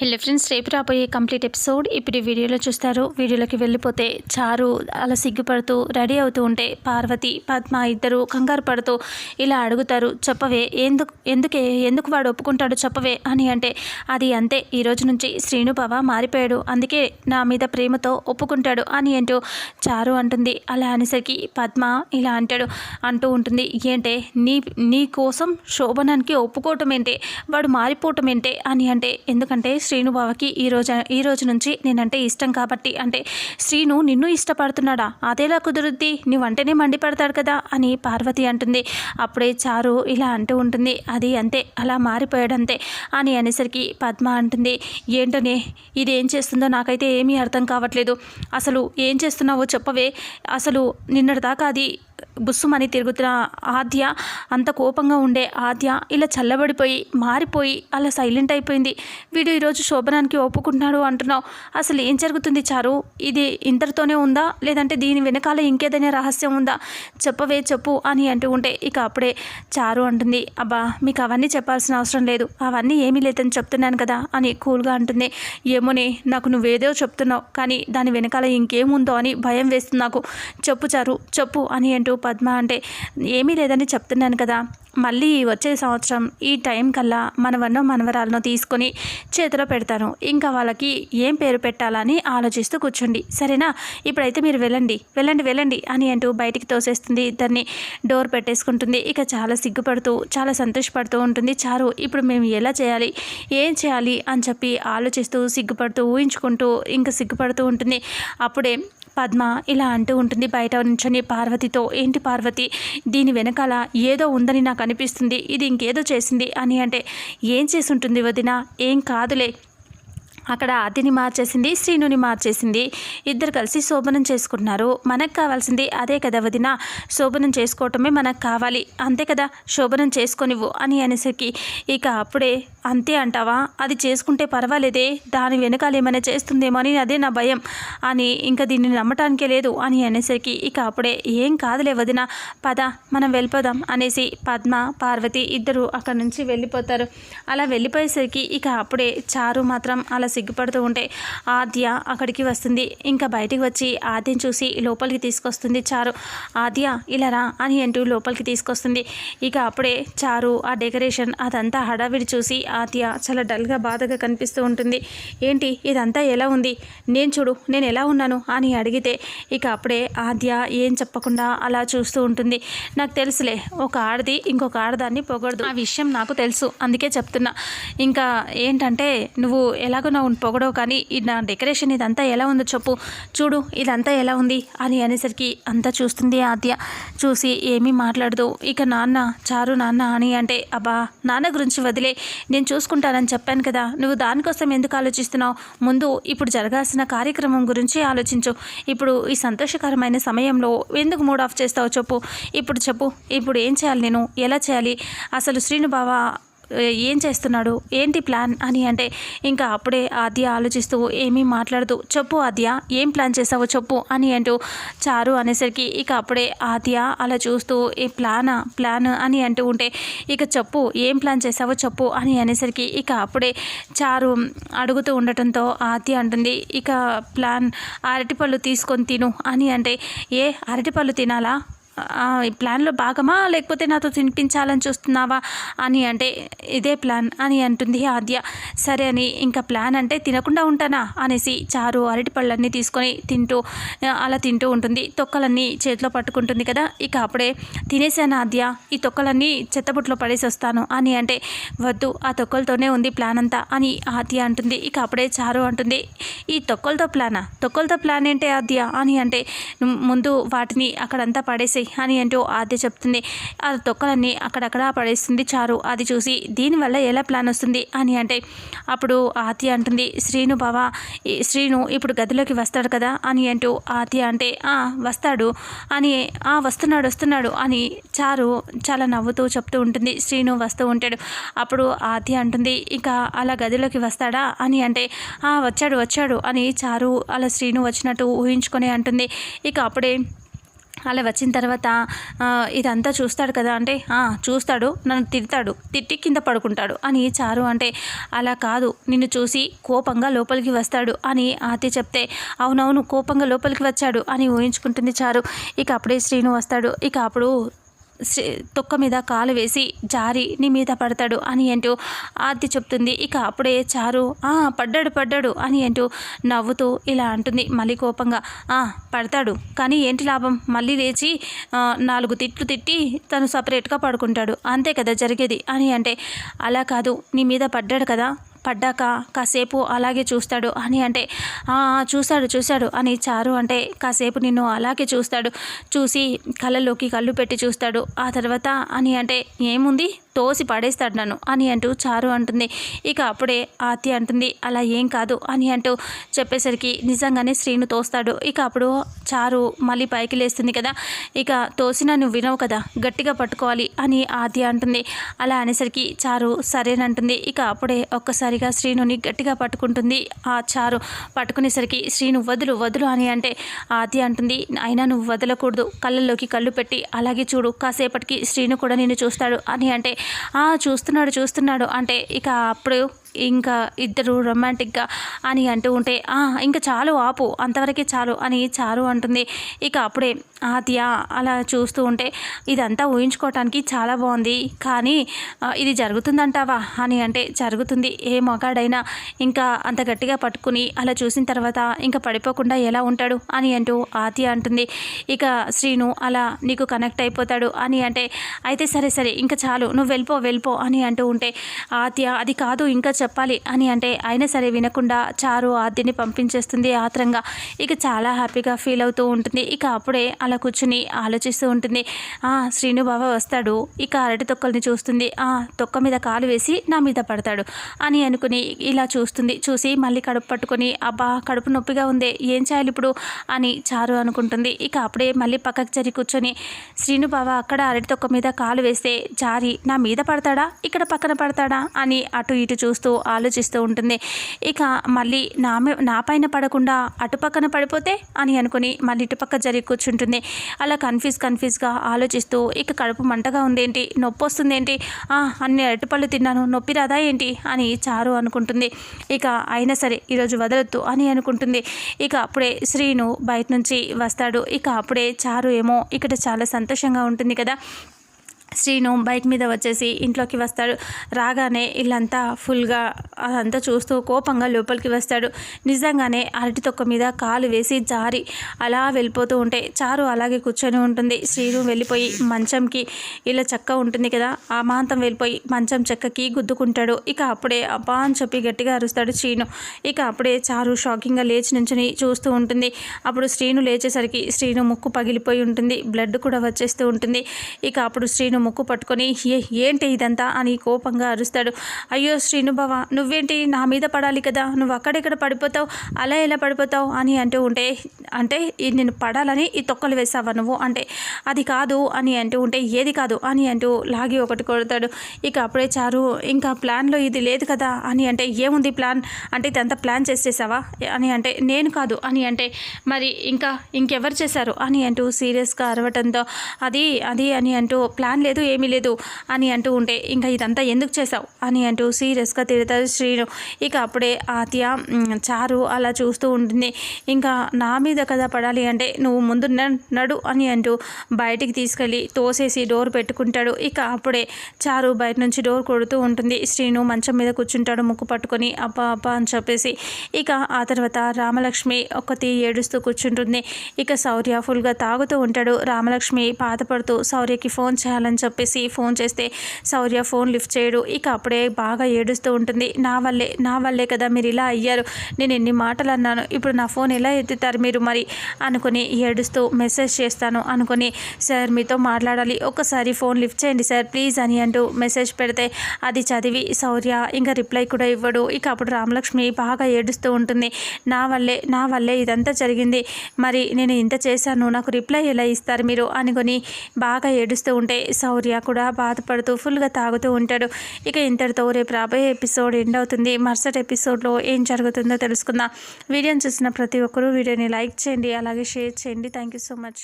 Hello friends రేపు రాబోయే complete episode ఇప్పుడు వీడియోలో చూస్తారు. వీడియోలోకి వెళ్ళిపోతే చారు అలా సిగ్గుపడుతూ రెడీ అవుతూ ఉంటే పార్వతి పద్మ ఇద్దరు కంగారు పడుతూ ఇలా అడుగుతారు. చెప్పవే ఎందుకు ఎందుకే ఎందుకు వాడు ఒప్పుకుంటాడు చెప్పవే అని అంటే అది అంతే ఈ రోజు నుంచి శ్రీను బావ మారిపోయాడు. అందుకే నా మీద ప్రేమతో ఒప్పుకుంటాడు అని అంటూ చారు అంటుంది. అలా అనేసరికి పద్మ ఇలా అంటాడు అంటూ ఉంటుంది. ఏంటే నీ నీ కోసం శోభనానికి ఒప్పుకోవటం ఏంటే? వాడు మారిపోవటం ఏంటే? అని అంటే ఎందుకంటే శ్రీనుబావకి ఈ రోజు ఈ రోజు నుంచి నేనంటే ఇష్టం కాబట్టి అంటే శ్రీను నిన్ను ఇష్టపడుతున్నాడా? అదేలా కుదురుద్ది? నువ్వంటేనే మండిపడతాడు కదా అని పార్వతి అంటుంది. అప్పుడే చారు ఇలా అంటూ ఉంటుంది. అది అంతే అలా మారిపోయాడు అంతే అని అనేసరికి పద్మ అంటుంది. ఏంటనే ఇది ఏం చేస్తుందో నాకైతే ఏమీ అర్థం కావట్లేదు. అసలు ఏం చేస్తున్నావో చెప్పవే. అసలు నిన్నటిదాకా అది బుస్సుమని తిరుగుతున్న ఆద్య అంత కోపంగా ఉండే ఆద్య ఇలా చల్లబడిపోయి మారిపోయి అలా సైలెంట్ అయిపోయింది. వీడు ఈరోజు శోభనానికి ఒప్పుకుంటున్నాడు అంటున్నావు. అసలు ఏం జరుగుతుంది చారు? ఇది ఇంతటితోనే ఉందా? లేదంటే దీని వెనకాల ఇంకేదైనా రహస్యం ఉందా? చెప్పవే చెప్పు అని అంటూ ఉంటే ఇక అప్పుడే చారు అంటుంది అబ్బా మీకు అవన్నీ చెప్పాల్సిన అవసరం లేదు. అవన్నీ ఏమీ లేదని చెప్తున్నాను కదా అని కూల్గా అంటుంది. ఏమోనే నాకు నువ్వేదో చెప్తున్నావు కానీ దాని వెనకాల ఇంకేముందో అని భయం వేస్తుంది నాకు. చెప్పు చారు చెప్పు అని అంటూ పద్మ అంటే ఏమీ లేదని చెప్తున్నాను కదా. మళ్ళీ వచ్చే సంవత్సరం ఈ టైం కల్లా మనవన్నో మనవరాలను తీసుకొని చేతిలో పెడతాను. ఇంకా వాళ్ళకి ఏం పేరు పెట్టాలని ఆలోచిస్తూ కూర్చోండి. సరేనా? ఇప్పుడైతే మీరు వెళ్ళండి. వెళ్ళండి వెళ్ళండి అని అంటూ బయటికి తోసేస్తుంది. ఇద్దరిని డోర్ పెట్టేసుకుంటుంది. ఇక చాలా సిగ్గుపడుతూ చాలా సంతోషపడుతూ ఉంటుంది. చారు ఇప్పుడు మేము ఎలా చేయాలి? ఏం చేయాలి? అని చెప్పి ఆలోచిస్తూ సిగ్గుపడుతూ ఊహించుకుంటూ ఇంకా సిగ్గుపడుతూ ఉంటుంది. అప్పుడే పద్మ ఇలా అంటూ ఉంటుంది. బయట నుంచొని పార్వతితో ఏంటి పార్వతి దీని వెనకాల ఏదో ఉందని నాకు అనిపిస్తుంది. ఇది ఇంకేదో చేసింది అని అంటే ఏం చేసి ఉంటుంది వదిన? ఏం కాదులే. అక్కడ అతిని మార్చేసింది శ్రీనుని మార్చేసింది. ఇద్దరు కలిసి శోభనం చేసుకుంటున్నారు. మనకు కావాల్సింది అదే కదా వదిన. శోభనం చేసుకోవటమే మనకు కావాలి. అంతే కదా శోభనం చేసుకొనివ్వు అని అనేసరికి ఇక అప్పుడే అంతే అంటావా? అది చేసుకుంటే పర్వాలేదే దాని వెనకాల ఏమైనా చేస్తుందేమో అని అదే నా భయం. అని ఇంకా దీన్ని నమ్మటానికే లేదు అని అనేసరికి ఇక అప్పుడే ఏం కాదులే వదిన పద మనం వెళ్ళిపోదాం అనేసి పద్మ పార్వతి ఇద్దరు అక్కడి నుంచి వెళ్ళిపోతారు. అలా వెళ్ళిపోయేసరికి ఇక అప్పుడే చారు మాత్రం అలా సిగ్గుపడుతూ ఉంటే ఆద్య అక్కడికి వస్తుంది ఇంకా బయటికి వచ్చి ఆద్యని చూసి లోపలికి తీసుకొస్తుంది చారు. ఆద్య ఇలా రా అని అంటూ లోపలికి తీసుకొస్తుంది. ఇక అప్పుడే చారు ఆ డెకరేషన్ అదంతా హడావిడి చూసి ఆద్య చాలా డల్గా బాధగా కనిపిస్తూ ఉంటుంది. ఏంటి? ఇదంతా ఎలా ఉంది? నేను చూడు నేను ఎలా ఉన్నాను? అని అడిగితే ఇక అప్పుడే ఆద్య ఏం చెప్పకుండా అలా చూస్తూ ఉంటుంది. నాకు తెలుసులే ఒక ఆడది ఇంకొక ఆడదాన్ని పొగడదు. ఆ విషయం నాకు తెలుసు అందుకే చెప్తున్నా. ఇంకా ఏంటంటే నువ్వు ఎలాగో నా పొగడవు కానీ నా డెకరేషన్ ఇదంతా ఎలా ఉందో చెప్పు. చూడు ఇదంతా ఎలా ఉంది? అని అనేసరికి అంతా చూస్తుంది ఆద్య. చూసి ఏమీ మాట్లాడదు. ఇక నాన్న చారు నాన్న అని అంటే అబ్బా నాన్న గురించి వదిలే నేను నేను చూసుకుంటానని చెప్పాను కదా. నువ్వు దానికోసం ఎందుకు ఆలోచిస్తున్నావు? ముందు ఇప్పుడు జరగాల్సిన కార్యక్రమం గురించి ఆలోచించు. ఇప్పుడు ఈ సంతోషకరమైన సమయంలో ఎందుకు మూడ్ ఆఫ్ చేస్తావు చెప్పు. ఇప్పుడు చెప్పు. ఇప్పుడు ఏం చేయాలి నేను? ఎలా చేయాలి? అసలు శ్రీను బావ ఏం చేస్తున్నాడు? ఏంటి ప్లాన్ అని అంటే ఇంకా అప్పుడే ఆద్య ఆలోచిస్తూ ఏమీ మాట్లాడుతూ చెప్పు ఆద్య ఏం ప్లాన్ చేసావో చెప్పు అని అంటూ చారు అనేసరికి ఇక అప్పుడే ఆద్య అలా చూస్తూ ఏ ప్లానా? ప్లాన్ అని అంటూ ఉంటే ఇక చెప్పు ఏం ప్లాన్ చేసావో చెప్పు అని అనేసరికి ఇక అప్పుడే చారు అడుగుతూ ఉండటంతో ఆద్య అంటుంది ఇక ప్లాన్ అరటిపళ్ళు తీసుకొని తిను అని అంటే ఏ అరటిపళ్ళు తినాలా? ఈ ప్లాన్లో భాగమా? లేకపోతే నాతో తినిపించాలని చూస్తున్నావా? అని అంటే ఇదే ప్లాన్ అని అంటుంది ఆద్య. సరే అని ఇంకా ప్లాన్ అంటే తినకుండా ఉంటానా? అనేసి చారు అరటిపళ్ళన్నీ తీసుకొని తింటూ అలా తింటూ ఉంటుంది. తొక్కలన్నీ చేతిలో పట్టుకుంటుంది కదా? ఇక అప్పుడే తినేసాను ఆద్య ఈ తొక్కలన్నీ చెత్తబుట్లో పడేసి వస్తాను అని అంటే వద్దు ఆ తొక్కలతోనే ఉంది ప్లాన్ అంతా అని ఆద్య అంటుంది. ఇక అప్పుడే చారు అంటుంది ఈ తొక్కలతో ప్లానా? తొక్కలతో ప్లాన్ ఏంటి ఆద్య? అని అంటే ముందు వాటిని అక్కడంతా పడేసేయి అని అంటూ ఆద్య చెప్తుంది. ఆ తొక్కలన్నీ అక్కడక్కడ పడేస్తుంది. చారు అది చూసి దీనివల్ల ఎలా ప్లాన్ వస్తుంది అని అంటే అప్పుడు ఆద్య అంటుంది శ్రీను బావ ఈ శ్రీను ఇప్పుడు గదిలోకి వస్తాడు కదా అని అంటూ ఆద్య అంటే "ఆ, వస్తాడు. అని "ఆ, వస్తున్నాడు వస్తున్నాడు అని చారు చాలా నవ్వుతూ చెప్తూ ఉంటుంది. శ్రీను వస్తూ ఉంటాడు. అప్పుడు ఆద్య అంటుంది ఇక అలా గదిలోకి వస్తాడా? అని అంటే "ఆ, వచ్చాడు వచ్చాడు అని చారు అలా శ్రీను వచ్చినట్టు ఊహించుకొని అంటుంది. ఇక అప్పుడే అలా వచ్చిన తర్వాత ఇదంతా చూస్తాడు కదా అంటే చూస్తాడు నన్ను తిడతాడు తిట్టి కింద పడుకుంటాడు అని చారు అంటే అలా కాదు నిన్ను చూసి కోపంగా లోపలికి వస్తాడు అని ఆతి చెప్తే అవునవును కోపంగా లోపలికి వచ్చాడు అని ఊహించుకుంటుంది చారు. ఇక అప్పుడే శ్రీను వస్తాడు. ఇక అప్పుడు తొక్క మీద కాలు వేసి జారి నీ మీద పడతాడు అని అంటూ ఆద్య చెప్తుంది. ఇక అప్పుడే చారు "ఆ, పడ్డాడు పడ్డాడు అని అంటూ నవ్వుతూ ఇలా అంటుంది మళ్ళీ కోపంగా. "ఆ, పడతాడు కానీ ఏంటి లాభం? మళ్ళీ లేచి నాలుగు తిట్లు తిట్టి తను సపరేట్గా పడుకుంటాడు. అంతే కదా జరిగేది అని అంటే అలా కాదు నీ మీద పడ్డాడు కదా పడ్డాక కాసేపు అలాగే చూస్తాడు. అని అంటే చూశాడు చూశాడు అని చారు అంటే కాసేపు నిన్ను అలాగే చూస్తాడు. చూసి కళ్ళలోకి కళ్ళు పెట్టి చూస్తాడు. ఆ తర్వాత అని అంటే ఏముంది? తోసి పడేస్తాడు నన్ను. అని అంటూ చారు అంటుంది. ఇక అప్పుడే ఆతి అంటుంది అలా ఏం కాదు అని అంటూ చెప్పేసరికి నిజంగానే శ్రీను తోస్తాడు. ఇక అప్పుడు చారు మళ్ళీ పైకి లేస్తుంది కదా. ఇక తోసినా నువ్వు వినవు కదా గట్టిగా పట్టుకోవాలి అని ఆద్య అంటుంది. అలా అనేసరికి చారు సరేనంటుంది. ఇక అప్పుడే ఒక్కసారిగా శ్రీనుని గట్టిగా పట్టుకుంటుంది ఆ చారు. పట్టుకునేసరికి శ్రీను వదులు వదులు అని అంటే ఆద్య అంటుంది. అయినా నువ్వు వదలకూడదు. కళ్ళల్లోకి కళ్ళు పెట్టి అలాగే చూడు కాసేపటికి శ్రీను కూడా నిన్ను చూస్తాడు అని అంటే చూస్తున్నాడు చూస్తున్నాడు. అంటే ఇక అప్పుడు ఇంకా ఇద్దరు రొమాంటిక్గా అని అంటూ ఉంటే ఇంకా చాలు ఆపు అంతవరకే చాలు అని చారు అంటుంది. ఇక అప్పుడే ఆద్య అలా చూస్తూ ఉంటే ఇదంతా ఊహించుకోవటానికి చాలా బాగుంది కానీ ఇది జరుగుతుందంటావా? అని అంటే జరుగుతుంది. ఏ మగాడైనా ఇంకా అంత గట్టిగా పట్టుకుని అలా చూసిన తర్వాత ఇంకా పడిపోకుండా ఎలా ఉంటాడు? అని అంటూ ఆద్య అంటుంది. ఇక శ్రీను అలా నీకు కనెక్ట్ అయిపోతాడు అని అంటే అయితే సరే సరే ఇంకా చాలు నువ్వు వెళ్ళిపో వెళ్ళిపో అని అంటూ ఉంటే ఆద్య అది కాదు ఇంకా చెప్పాలి అని అంటే అయినా సరే వినకుండా చారు ఆద్యని పంపించేస్తుంది ఆత్రంగా. ఇక చాలా హ్యాపీగా ఫీల్ అవుతూ ఉంటుంది. ఇక అప్పుడే అలా కూర్చుని ఆలోచిస్తూ ఉంటుంది. ఆ శ్రీను బావ వస్తాడు. ఇక అరటి తొక్కల్ని చూస్తుంది. ఆ తొక్క మీద కాలు వేసి నా మీద పడతాడు అని అనుకుని ఇలా చూస్తుంది. చూసి మళ్ళీ కడుపు పట్టుకొని అబ్బా కడుపు నొప్పిగా ఉంది. ఏం చేయాలి ఇప్పుడు? అని చారు అనుకుంటుంది. ఇక అప్పుడే మళ్ళీ పక్కకు జరి కూర్చొని శ్రీను బాబా అక్కడ అరటి తొక్క మీద కాలు వేస్తే జారి నా మీద పడతాడా? ఇక్కడ పక్కన పడతాడా? అని అటు ఇటు చూస్తూ ఆలోచిస్తూ ఉంటుంది. ఇక మళ్ళీ నా నా పైన పడకుండా అటుపక్కన పడిపోతే అని అనుకుని మళ్ళీ ఇటుపక్క జరిగి కూర్చుంటుంది. అలా కన్ఫ్యూజ్ కన్ఫ్యూజ్గా ఆలోచిస్తూ ఇక కడుపు మంటగా ఉంది ఏంటి నొప్పి వస్తుంది ఏంటి "ఆ, అన్ని అరటిపళ్ళు తిన్నాను. నొప్పి రాదా ఏంటి? అని చారు అనుకుంటుంది. ఇక అయినా సరే ఈరోజు వదలొద్దు అని అనుకుంటుంది. ఇక అప్పుడే శ్రీను బయట నుంచి వస్తాడు. ఇక అప్పుడే చారు ఏమో ఇక్కడ చాలా సంతోషంగా ఉంటుంది కదా. శ్రీను బైక్ మీద వచ్చేసి ఇంట్లోకి వస్తాడు. రాగానే ఇల్లంతా ఫుల్గా అదంతా చూస్తూ కోపంగా లోపలికి వస్తాడు. నిజంగానే అరటి తొక్క మీద కాలు వేసి జారి అలా వెళ్ళిపోతూ ఉంటే చారు అలాగే కూర్చొని ఉంటుంది. శ్రీను వెళ్ళిపోయి మంచంకి ఇలా చెక్క ఉంటుంది కదా ఆ మాంతం వెళ్ళిపోయి మంచం చెక్కకి గుద్దుకుంటాడు. ఇక అప్పుడే అబ్బా అని చెప్పి గట్టిగా అరుస్తాడు శ్రీను. ఇక అప్పుడే చారు షాకింగ్గా లేచి నుంచుని చూస్తూ ఉంటుంది. అప్పుడు శ్రీను లేచేసరికి శ్రీను ముక్కు పగిలిపోయి ఉంటుంది. బ్లడ్ కూడా వచ్చేస్తూ ఉంటుంది. ఇక అప్పుడు శ్రీను ముక్కు పట్టుకొని ఏ ఏంటి ఇదంతా? అని కోపంగా అరుస్తాడు. అయ్యో శ్రీనుభవ నువ్వేంటి నా మీద పడాలి కదా? నువ్వు అక్కడెక్కడ పడిపోతావు అలా ఎలా పడిపోతావు? అని అంటూ ఉంటే అంటే నేను పడాలని ఈ తొక్కలు వేసావా నువ్వు? అంటే అది కాదు అని అంటూ ఉంటే ఏది కాదు? అని అంటూ లాగి ఒకటి కొడతాడు. ఇక అప్పుడే చారు ఇంకా ప్లాన్లో ఇది లేదు కదా? అని అంటే ఏముంది ప్లాన్? అంటే ఇదంతా ప్లాన్ చేసేసావా? అని అంటే నేను కాదు అని అంటే మరి ఇంకా ఇంకెవరు చేశారు? అని అంటూ సీరియస్గా అరవటంతో అది అది అని అంటూ ప్లాన్ లేదు ఏమీ లేదు అని అంటూ ఉంటే ఇంకా ఇదంతా ఎందుకు చేసావు అని అంటూ సీరియస్గా తిడతారు శ్రీను. ఇక అప్పుడే ఆత్య చారు అలా చూస్తూ ఉంటుంది. ఇంకా నా మీద కదా పడాలి అంటే నువ్వు ముందు నడు అని అంటూ బయటికి తీసుకెళ్ళి తోసేసి డోర్ పెట్టుకుంటాడు. ఇక అప్పుడే చారు బయట నుంచి డోర్ కొడుతూ ఉంటుంది. శ్రీను మంచం మీద కూర్చుంటాడు ముక్కు పట్టుకొని అబ్బా అబ్బా అని చెప్పేసి. ఇక ఆ తర్వాత రామలక్ష్మి ఒకటి ఏడుస్తూ కూర్చుంటుంది. ఇక శౌర్య ఫుల్గా తాగుతూ ఉంటాడు. రామలక్ష్మి బాధపడుతూ శౌర్యకి ఫోన్ చేయాలని చెప్పేసి ఫోన్ చేస్తే శౌర్య ఫోన్ లిఫ్ట్ చేయడు. ఇక అప్పుడే బాగా ఏడుస్తూ ఉంటుంది. నా వల్లే నా వల్లే కదా మీరు ఇలా అయ్యారు. నేను ఎన్ని మాటలు అన్నాను. ఇప్పుడు నా ఫోన్ ఎలా ఎత్తుతారు మీరు మరి? అనుకుని ఏడుస్తూ మెసేజ్ చేస్తాను. అనుకుని సార్ మీతో మాట్లాడాలి. ఒక్కసారి ఫోన్ లిఫ్ట్ చేయండి సార్ ప్లీజ్ అని అంటూ మెసేజ్ పెడితే అది చదివి శౌర్య ఇంకా రిప్లై కూడా ఇవ్వడు. ఇక అప్పుడు రామలక్ష్మి బాగా ఏడుస్తూ ఉంటుంది. నా వల్లే నా వల్లే ఇదంతా జరిగింది. మరి నేను ఇంత చేశాను. నాకు రిప్లై ఎలా ఇస్తారు మీరు? అనుకొని బాగా ఏడుస్తూ ఉంటే శౌర్య కూడా బాధపడుతూ ఫుల్గా తాగుతూ ఉంటాడు. ఇక ఇంతటితో రేపు రాబోయే ఎపిసోడ్ ఎండ్ అవుతుంది. మరుసటి ఎపిసోడ్లో ఏం జరుగుతుందో తెలుసుకుందాం. వీడియోని చూసిన ప్రతి ఒక్కరూ వీడియోని లైక్ చేయండి అలాగే షేర్ చేయండి. Thank you so much